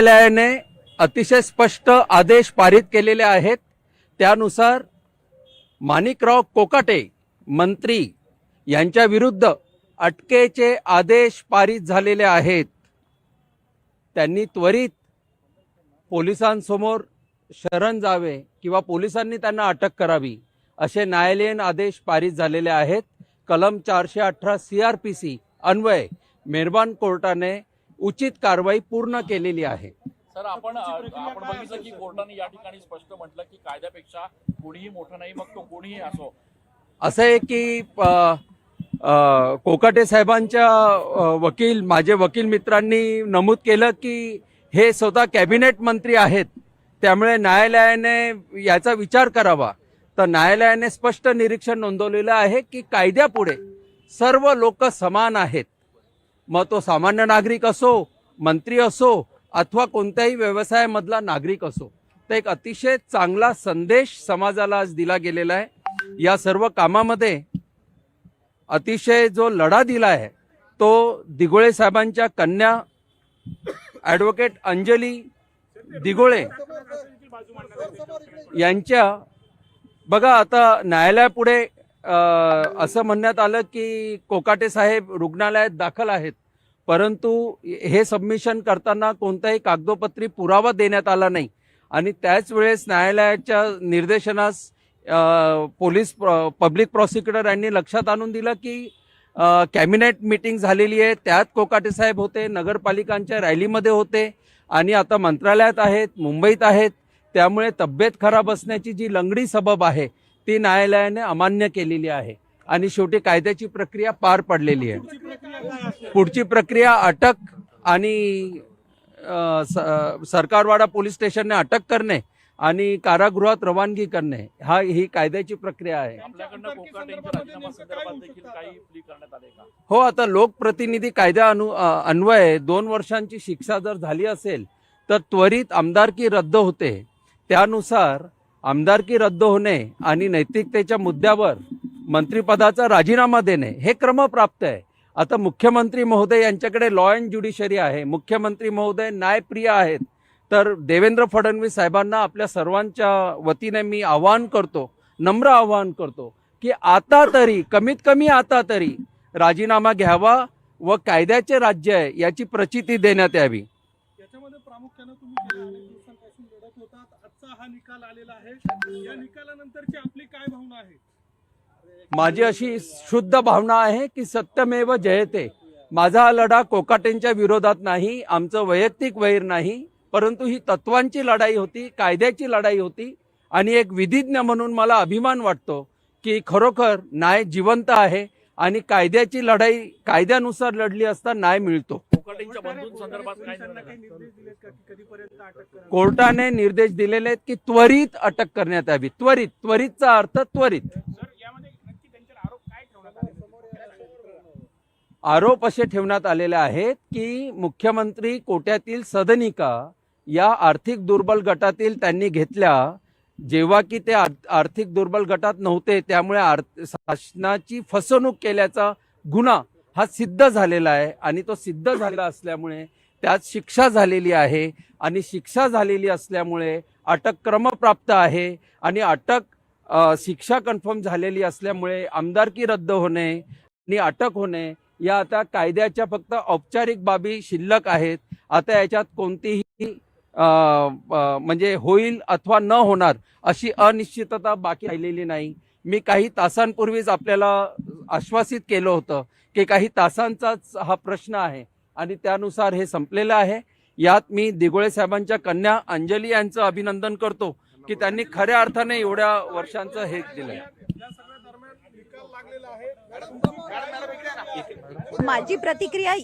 न्यायालयाने अतिशय स्पष्ट आदेश पारित केलेले आहेत. त्यानुसार माणिकराव कोकाटे मंत्री यांच्या विरुद्ध अटकेचे आदेश पारित झालेले आहेत. त्यांनी त्वरित पोलिसांसमोर शरण जावे किंवा पोलिसांनी त्यांना अटक करावी असे न्यायालयीन आदेश पारित झालेले आहेत. कलम चारशे अठरा सी आर पी सी अन्वय मेहरबान कोर्टाने उचित कारवाई पूर्ण केलेली आहे. सर आपण आपण बघितलं की कोर्टाने या ठिकाणी स्पष्ट म्हटलं की कायद्यापेक्षा कोणीही मोठं नाही मग तो कोणीही असो. असं आहे की कोकाटे साहेबांच्या वकील माझे वकील मित्रांनी नमूद केलं की हे स्वतः कॅबिनेट मंत्री आहेत त्यामुळे न्यायालयाने याचा विचार करावा. तर न्यायालयाने स्पष्ट निरीक्षण नोंदवलेलं आहे की कायद्यापुढे सर्व लोक समान आहेत. मग तो सामान्य नागरिक असो मंत्री असो अथवा कोणत्याही व्यवसायामधला नागरिक असो तर एक अतिशय चांगला संदेश समाजाला आज दिला गेलेला आहे. या सर्व कामामध्ये अतिशय जो लढा दिला आहे तो दिगोळे साहेबांच्या कन्या ॲडव्होकेट अंजली दिगोळे यांच्या बघा आता न्यायालयापुढे असं म्हणण्यात आलं की कोकाटे साहेब रुग्णालयात दाखल आहेत. परंतु हे सबमिशन करताना कोणताही कागदोपत्री पुरावा देण्यात आला नाही. आणि त्याच वेळेस न्यायालयाच्या निर्देशनास पोलीस पब्लिक प्रॉसिक्युटर यांनी लक्षात आणून दिलं की कॅबिनेट मीटिंग झालेली आहे. त्यात कोकाटे साहेब होते नगरपालिकांच्या रॅलीमध्ये होते आणि आता मंत्रालयात आहेत मुंबईत आहेत. त्यामुळे तब्येत खराब असण्याची जी लंगडी सबब आहे ती न्यायालयाने अमान्य केलेली आहे. आणि शेवटी कायद्याची प्रक्रिया पार पडलेली आहे. पुढची प्रक्रिया अटक आणि सरकारवाडा पोलीस स्टेशनने अटक करणे आणि कारागृहात रवानगी करणे हा ही कायद्याची प्रक्रिया आहे. हो आता लोकप्रतिनिधी कायद्या अनु अन्वये दोन वर्षांची शिक्षा जर झाली असेल तर त्वरित आमदारकी रद्द होते. त्यानुसार आमदारकी रद्द होणे आणि नैतिकतेच्या मुद्द्यावर मंत्रिपदाचा राजीनामा देणे हे क्रमप्राप्त आहे. आता मुख्यमंत्री महोदय यांच्याकडे लॉ अँड ज्युडिशरी आहे. मुख्यमंत्री महोदय न्यायप्रिय आहेत. तर देवेंद्र फडणवीस साहेबांना आपल्या सर्वांच्या वतीने मी आवाहन करतो नम्र आवाहन करतो की आता तरी कमीत कमी आता तरी राजीनामा घ्यावा व कायद्याचे राज्य आहे याची प्रचिती देण्यात यावी. प्रामुख्यानं तुम्ही अनेक दिवसांपासून लढत होतात. आजचा हा निकाल आलेला आहे. या निकालानंतरची आपली काय भावना आहे? माझी अशी शुद्ध भावना आहे की सत्यमेव जयते. माझा हा लढा कोकाटेंच्या विरोधात नाही आमचं वैयक्तिक वैर नाही परंतु ही तत्वांची लढाई होती कायद्याची लढाई होती आणि एक विधिज्ञ म्हणून मला अभिमान वाटतो की खरोखर न्याय जिवंत आहे आणि कायद्याची लढाई कायद्यानुसार लढली असता न्याय मिळतो. काय कोर्टाने निर्देश दिलेले आहेत की त्वरित अटक करण्यात यावी. त्वरित त्वरितचा अर्थ त्वरित. सर यामध्ये नक्की त्यांच्यावर आरोप काय ठेवण्यात आले आरोप असे ठेवण्यात आलेले आहेत की मुख्यमंत्री कोट्यातील सदनिका या आर्थिक दुर्बल गटातील त्यांनी घेतल्या. जेव्हा की ते आर- आर्थिक दुर्बल गटात नव्हते त्यामुळे आर्थ शासनाची फसवणूक केल्याचा गुन्हा हा सिद्ध झालेला आहे आणि तो सिद्ध झालेला असल्यामुळे त्यात शिक्षा झालेली आहे आणि शिक्षा झालेली असल्यामुळे अटक क्रमप्राप्त आहे आणि अटक शिक्षा कन्फर्म झालेली असल्यामुळे आमदारकी रद्द होणे आणि अटक होणे या आता कायद्याच्या फक्त औपचारिक बाबी शिल्लक आहेत. आता याच्यात कोणतीही म्हणजे होईल अथवा न होणार अशी अनिश्चितता बाकी राहिलेली नाही. मी काही तासांपूर्वीच आपल्याला आश्वासित केलं होतं की काही तासांचाच हा प्रश्न आहे. आणि त्यानुसार हे संपलेलं आहे. यात मी दिगोळे साहेबांच्या कन्या अंजली यांचं अभिनंदन करतो की त्यांनी खऱ्या अर्थाने एवढ्या वर्षांचं हे आहे. माझी प्रतिक्रिया